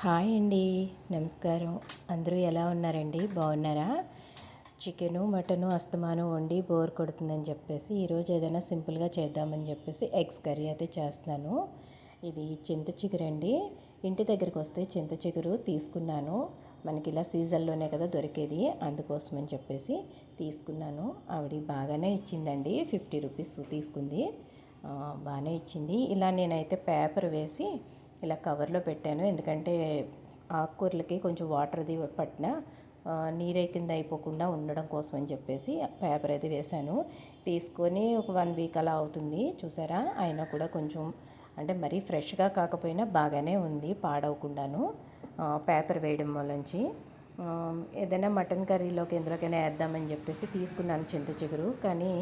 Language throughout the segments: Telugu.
హాయ్ అండి. నమస్కారం. అందరూ ఎలా ఉన్నారండి? బాగున్నారా? చికెను మటను అస్తమాను వండి బోర్ కొడుతుందని చెప్పేసి ఈరోజు ఏదైనా సింపుల్గా చేద్దామని చెప్పేసి ఎగ్స్ కర్రీ అయితే చేస్తున్నాను. ఇది చింత అండి. ఇంటి దగ్గరికి వస్తే చింత చిగురు తీసుకున్నాను. మనకి ఇలా సీజన్లోనే కదా దొరికేది. అందుకోసమని చెప్పేసి తీసుకున్నాను. ఆవిడ బాగానే ఇచ్చిందండి. ఫిఫ్టీ రూపీస్ తీసుకుంది. బాగానే ఇచ్చింది. ఇలా నేనైతే పేపర్ వేసి ఇలా కవర్లో పెట్టాను. ఎందుకంటే ఆకుకూరలకి కొంచెం వాటర్ అది పట్టిన నీరే కింద అయిపోకుండా ఉండడం కోసం అని చెప్పేసి పేపర్ అయితే వేశాను. తీసుకొని ఒక వన్ వీక్ అలా అవుతుంది. చూసారా? అయినా కూడా కొంచెం అంటే మరీ ఫ్రెష్గా కాకపోయినా బాగానే ఉంది పాడవకుండాను పేపర్ వేయడం వల్లంచి. ఏదైనా మటన్ కర్రీలోకి ఎందులోకైనా వేద్దామని చెప్పేసి తీసుకున్నాను చింత చిగురు. కానీ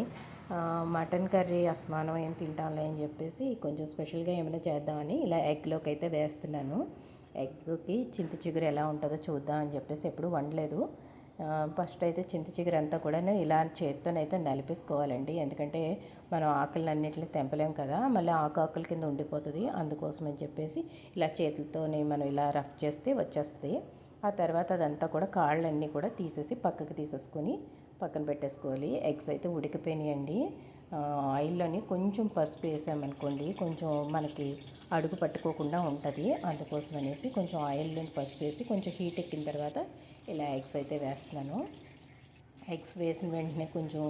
మటన్ కర్రీ అస్మానం ఏం తింటాంలే అని చెప్పేసి కొంచెం స్పెషల్గా ఏమైనా చేద్దామని ఇలా ఎగ్లోకి అయితే వేస్తున్నాను. ఎగ్కి చింత చిగురు ఎలా ఉంటుందో చూద్దాం అని చెప్పేసి ఎప్పుడు వండలేదు. ఫస్ట్ అయితే చింత చిగురు అంతా కూడా ఇలా చేత్తోనైతే నలిపేసుకోవాలండి. ఎందుకంటే మనం ఆకులన్నింటినీ తెంపలేం కదా మళ్ళీ ఆకు ఆకుల కింద ఉండిపోతుంది. అందుకోసం అని చెప్పేసి ఇలా చేతులతోనే మనం ఇలా రఫ్ చేస్తే వచ్చేస్తుంది. ఆ తర్వాత అదంతా కూడా కాళ్ళన్నీ కూడా తీసేసి పక్కకి తీసేసుకొని పక్కన పెట్టేసుకోవాలి. ఎగ్స్ అయితే ఉడికిపోయినాయండి. ఆయిల్లోని కొంచెం పసుపు వేసామనుకోండి కొంచెం మనకి అడుగు పట్టుకోకుండా ఉంటుంది. అందుకోసం అనేసి కొంచెం ఆయిల్లోని పసుపు వేసి కొంచెం హీట్ ఎక్కిన తర్వాత ఇలా ఎగ్స్ అయితే వేస్తున్నాను. ఎగ్స్ వేసిన వెంటనే కొంచెం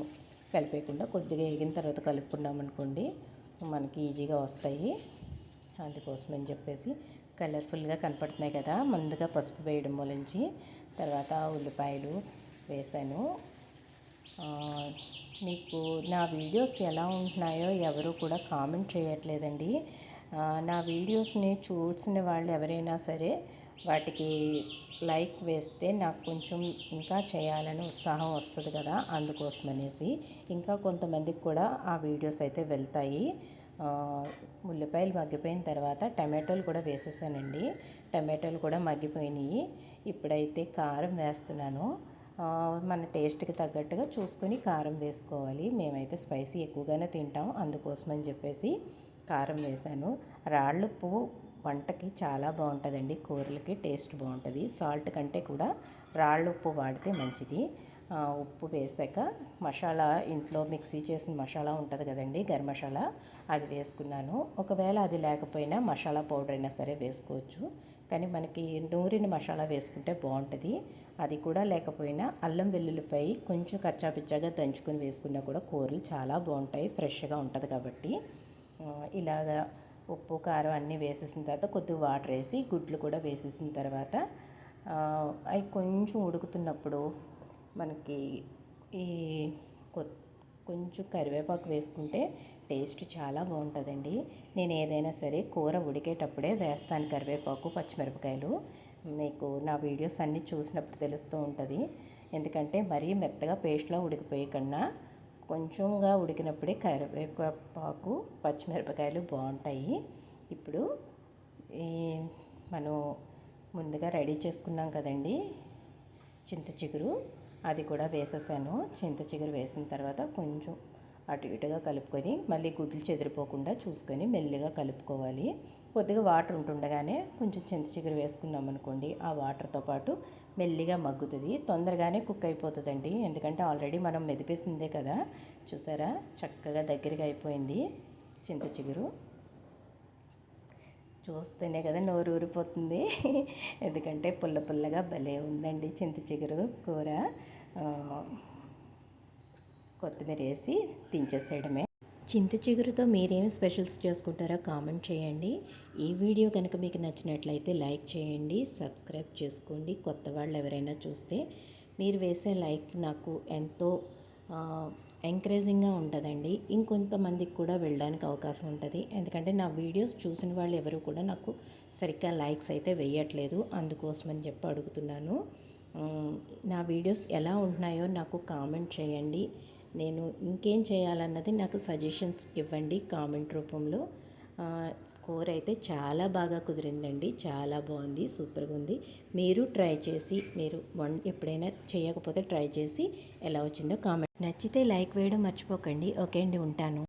కలిపేయకుండా కొద్దిగా ఎగిన తర్వాత కలుపుకున్నాం అనుకోండి మనకి ఈజీగా వస్తాయి. అందుకోసం అని చెప్పేసి కలర్ఫుల్గా కనపడుతున్నాయి కదా ముందుగా పసుపు వేయడం మూలించి తర్వాత ఉల్లిపాయలు వేసాను. మీకు నా వీడియోస్ ఎలా ఉంటున్నాయో ఎవరు కూడా కామెంట్ చేయట్లేదండి. నా వీడియోస్ని చూసిన వాళ్ళు ఎవరైనా సరే వాటికి లైక్ వేస్తే నాకు కొంచెం ఇంకా చేయాలని ఉత్సాహం వస్తుంది కదా అందుకోసం అనేసి. ఇంకా కొంతమందికి కూడా ఆ వీడియోస్ అయితే వెళ్తాయి. ఉల్లిపాయలు మగ్గిపోయిన తర్వాత టమాటోలు కూడా వేసేసానండి. టమాటోలు కూడా మగ్గిపోయినాయి. ఇప్పుడైతే కారం వేస్తున్నాను. మన టేస్ట్కి తగ్గట్టుగా చూసుకొని కారం వేసుకోవాలి. మేమైతే స్పైసీ ఎక్కువగానే తింటాం. అందుకోసమని చెప్పేసి కారం వేసాను రాళ్ళుప్పు వంటకి చాలా బాగుంటుందండి. కూరలకి టేస్ట్ బాగుంటుంది. సాల్ట్ కంటే కూడా రాళ్ళుప్పు వాడితే మంచిది. ఉప్పు వేసాక మసాలా ఇంట్లో మిక్సీ చేసిన మసాలా ఉంటుంది కదండి గరం మసాలా అది వేసుకున్నాను. ఒకవేళ అది లేకపోయినా మసాలా పౌడర్ అయినా సరే వేసుకోవచ్చు. కానీ మనకి నూరిన మసాలా వేసుకుంటే బాగుంటుంది. అది కూడా లేకపోయినా అల్లం వెల్లుల్లిపై కొంచెం కచ్చాపిచ్చాగా దంచుకొని వేసుకున్నా కూడా కూరలు చాలా బాగుంటాయి ఫ్రెష్గా ఉంటుంది కాబట్టి. ఇలాగా ఉప్పు కారం అన్నీ వేసేసిన తర్వాత కొద్దిగా వాటర్ వేసి గుడ్లు కూడా వేసేసిన తర్వాత అవి కొంచెం ఉడుకుతున్నప్పుడు మనకి ఈ కొంచెం కరివేపాకు వేసుకుంటే టేస్ట్ చాలా బాగుంటుందండి. నేను ఏదైనా సరే కూర ఉడికేటప్పుడే వేస్తాను కరివేపాకు పచ్చిమిరపకాయలు. మీకు నా వీడియోస్ అన్నీ చూసినప్పుడు తెలుస్తూ ఉంటుంది. ఎందుకంటే మరీ మెత్తగా పేస్ట్లో ఉడికిపోయే కన్నా కొంచెంగా ఉడికినప్పుడే కరివేపాకు పచ్చిమిరపకాయలు బాగుంటాయి. ఇప్పుడు ఈ మనం ముందుగా రెడీ చేసుకున్నాం కదండి చింత చిగురు. అది కూడా వేసేసాను. చింత చిగురు వేసిన తర్వాత కొంచెం అటు ఇటుగా కలుపుకొని మళ్ళీ గుడ్లు చెదిరిపోకుండా చూసుకొని మెల్లిగా కలుపుకోవాలి. కొద్దిగా వాటర్ ఉంటుండగానే కొంచెం చింత చిగురు వేసుకున్నాం అనుకోండి ఆ వాటర్తో పాటు మెల్లిగా మగ్గుతుంది. తొందరగానే కుక్ అయిపోతుందండి. ఎందుకంటే ఆల్రెడీ మనం మెదిపేసిందే కదా. చూసారా? చక్కగా దగ్గరగా అయిపోయింది చింత చిగురు. చూస్తేనే కదా నోరు ఊరిపోతుంది. ఎందుకంటే పుల్ల పుల్లగా భలే ఉందండి చింత చిగురు కూర. కొత్తిమీర వేసి దించేసేయడమే. చింత చిగురుతో మీరేం స్పెషల్స్ చేసుకుంటారో కామెంట్ చేయండి. ఈ వీడియో కనుక మీకు నచ్చినట్లయితే లైక్ చేయండి సబ్స్క్రైబ్ చేసుకోండి. కొత్త వాళ్ళు ఎవరైనా చూస్తే మీరు వేసే లైక్ నాకు ఎంతో ఎంకరేజింగ్గా ఉంటుందండి. ఇంకొంతమందికి కూడా వెళ్ళడానికి అవకాశం ఉంటుంది. ఎందుకంటే నా వీడియోస్ చూసిన వాళ్ళు ఎవరు కూడా నాకు సరిగ్గా లైక్స్ అయితే వేయట్లేదు. అందుకోసమని చెప్పి అడుగుతున్నాను. నా వీడియోస్ ఎలా ఉంటున్నాయో నాకు కామెంట్ చేయండి. నేను ఇంకేం చేయాలన్నది నాకు సజెషన్స్ ఇవ్వండి కామెంట్ రూపంలో. కూర అయితే చాలా బాగా కుదిరిందండి. చాలా బాగుంది సూపర్గా ఉంది. మీరు ట్రై చేసి మీరు వన్ ఎప్పుడైనా చేయకపోతే ట్రై చేసి ఎలా వచ్చిందో కామెంట్ నచ్చితే లైక్ వేయడం మర్చిపోకండి. ఓకే అండి ఉంటాను.